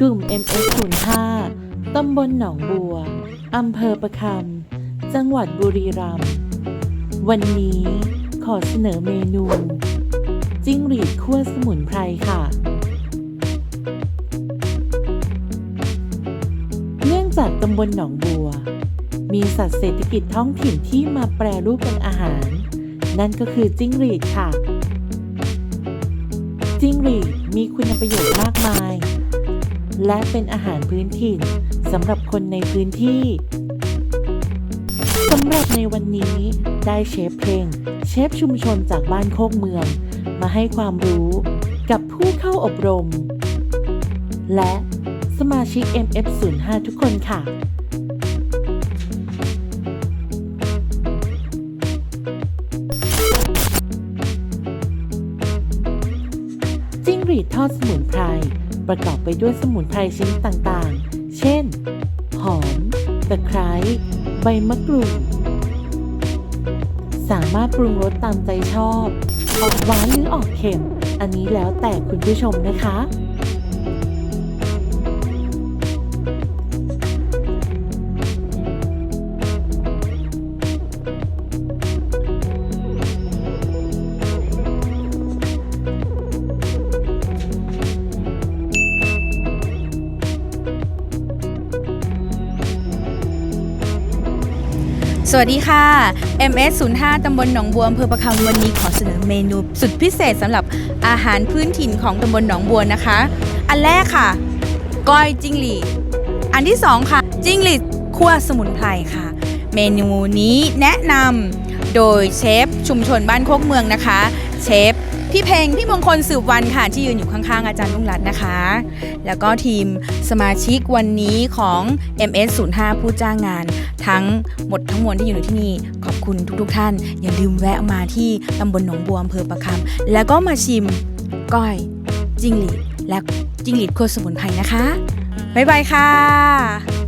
กลุ่ม MS05 ตำบลหนองบัว อำเภอประคำ จังหวัดบุรีรัมย์ วันนี้ขอเสนอเมนู จิ้งหรีดคั่วสมุนไพรค่ะ เนื่องจากตำบลหนองบัว มีสัตว์เศรษฐกิจท้องถิ่นที่มาแปรรูปเป็นอาหาร นั่นก็คือจิ้งหรีดค่ะ จิ้งหรีดมีคุณประโยชน์มากมาย และเป็นอาหารพื้นถิ่นสำหรับคนในพื้นที่สำหรับในวันนี้ได้เชฟเพลง เชฟชุมชนจากบ้านโคกเมือง มาให้ความรู้กับผู้เข้าอบรม และสมาชิก MF05 ทุกคนค่ะจิ้งหรีดทอดสมุนไพร ประกอบไปด้วยสมุนไพรชนิดต่างๆ เช่น หอม ตะไคร้ ใบมะกรูด สามารถปรุงรสตามใจชอบ ออกหวานหรือออกเค็ม อันนี้แล้วแต่คุณผู้ชมนะคะ สวัสดีค่ะ MS 05ตำบลหนองบัวอำเภอประคำวันนี้ขอเสนอเมนูสุดพิเศษสำหรับอาหารพื้นถิ่นของตำบลหนองบัวนะคะ อันแรกค่ะ ก้อยจิ้งหรีดอันที่สองค่ะ จิ้งหรีดคั่วสมุนไพรค่ะ เมนูนี้แนะนำโดยเชฟชุมชนบ้านโคกเมืองนะคะ เชฟ พี่เพลงพี่มงคลสืบวันค่ะ ที่ยืนอยู่ข้างๆ อาจารย์ลุงรัตน์นะคะ แล้วก็ทีมสมาชิกวันนี้ของ MS 05ผู้จ้างงาน ทั้งหมดทั้งมวลที่อยู่ในที่นี่ ขอบคุณทุกๆท่าน อย่าลืมแวะมาที่ตำบลหนองบัวอำเภอประคำแล้วก็มาชิมก้อยจิ้งหรีดและจิ้งหรีดโคสมุนไพรนะคะ บ๊ายบายค่ะ